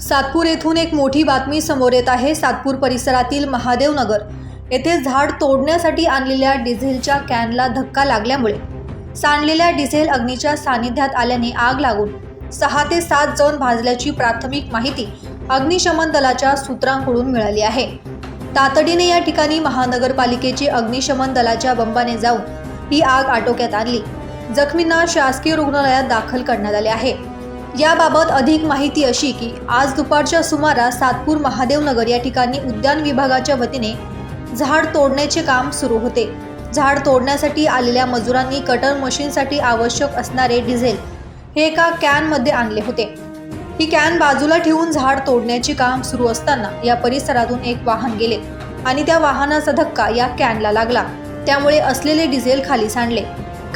सातपूर येथून एक मोठी बातमी समोर येत आहे. सातपूर परिसरातील महादेव नगर येथे झाड तोडण्यासाठी आणलेल्या डिझेलच्या कॅनला धक्का लागल्यामुळे सांडलेल्या डिझेल अग्नीच्या सानिध्यात आल्याने आग लागून सहा ते सात जण भाजल्याची प्राथमिक माहिती अग्निशमन दलाच्या सूत्रांकडून मिळाली आहे. तातडीने या ठिकाणी महानगरपालिकेची अग्निशमन दलाच्या बंबाने जाऊन ही आग आटोक्यात आणली. जखमींना शासकीय रुग्णालयात दाखल करण्यात आले आहे. याबाबत अधिक माहिती अशी की आज दुपारच्या सुमारास सातपूर महादेव नगर या ठिकाणी उद्यान विभागाच्या वतीने झाड तोडण्याचे काम सुरू होते. झाड तोडण्यासाठी आलेल्या मजुरांनी कटर मशीनसाठी आवश्यक असणारे डिझेल हे एका कॅनमध्ये आणले होते. ही कॅन बाजूला ठेवून झाड तोडण्याचे काम सुरू असताना या परिसरातून एक वाहन गेले आणि त्या वाहनाचा धक्का या कॅनला लागला. त्यामुळे असलेले डिझेल खाली सांडले.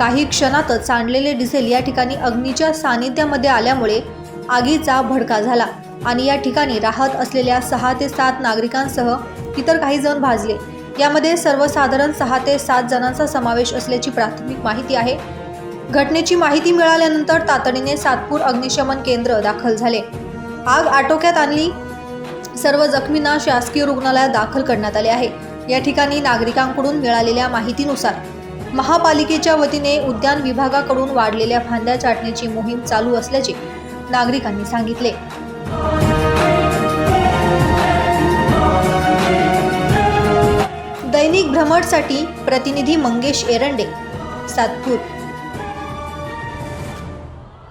काही क्षणातच सांडलेले डिझेल या ठिकाणी अग्नीच्या सानिध्यामध्ये आल्यामुळे आगीचा भडका झाला आणि या ठिकाणी राहत असलेल्या सहा ते सात नागरिकांसह इतर काही जण भाजले. यामध्ये सर्वसाधारण सहा ते सात जणांचा समावेश असल्याची प्राथमिक माहिती आहे. घटनेची माहिती मिळाल्यानंतर तातडीने सातपूर अग्निशमन केंद्र दाखल झाले. आग आटोक्यात आणली सर्व जखमींना शासकीय रुग्णालयात दाखल करण्यात आले आहे. या ठिकाणी नागरिकांकडून मिळालेल्या माहितीनुसार महापालिकेच्या वतीने उद्यान विभागाकडून वाढलेल्या फांद्या चाटण्याची मोहीम चालू असल्याचे नागरिकांनी सांगितले. दैनिक भ्रमणसाठी प्रतिनिधी मंगेश एरंडे सातपूर